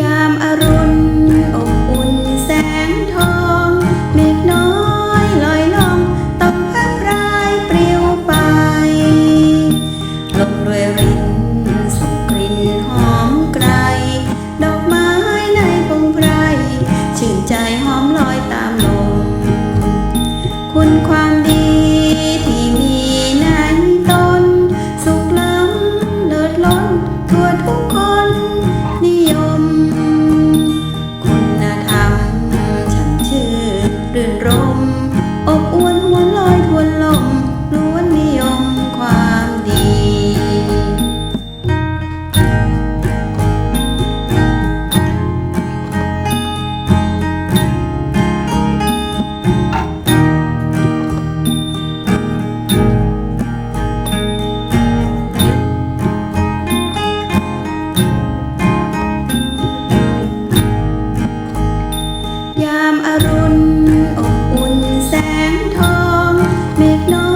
ยามอาร รื่นรม รุณอบอุ่นแสงทองเมฆน้อ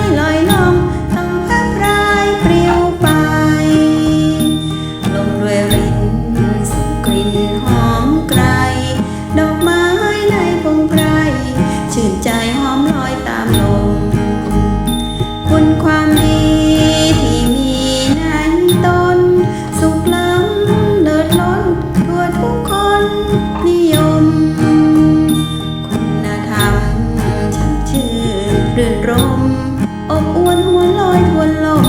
ยลอยล่องต้องพับรายปลิวไป ลมรวยรินส่งกลิ่นหอมไกล ดอกไม้ในพงไพรชื่นใจ รื่นรมอบอวนหวนลอยทวนลม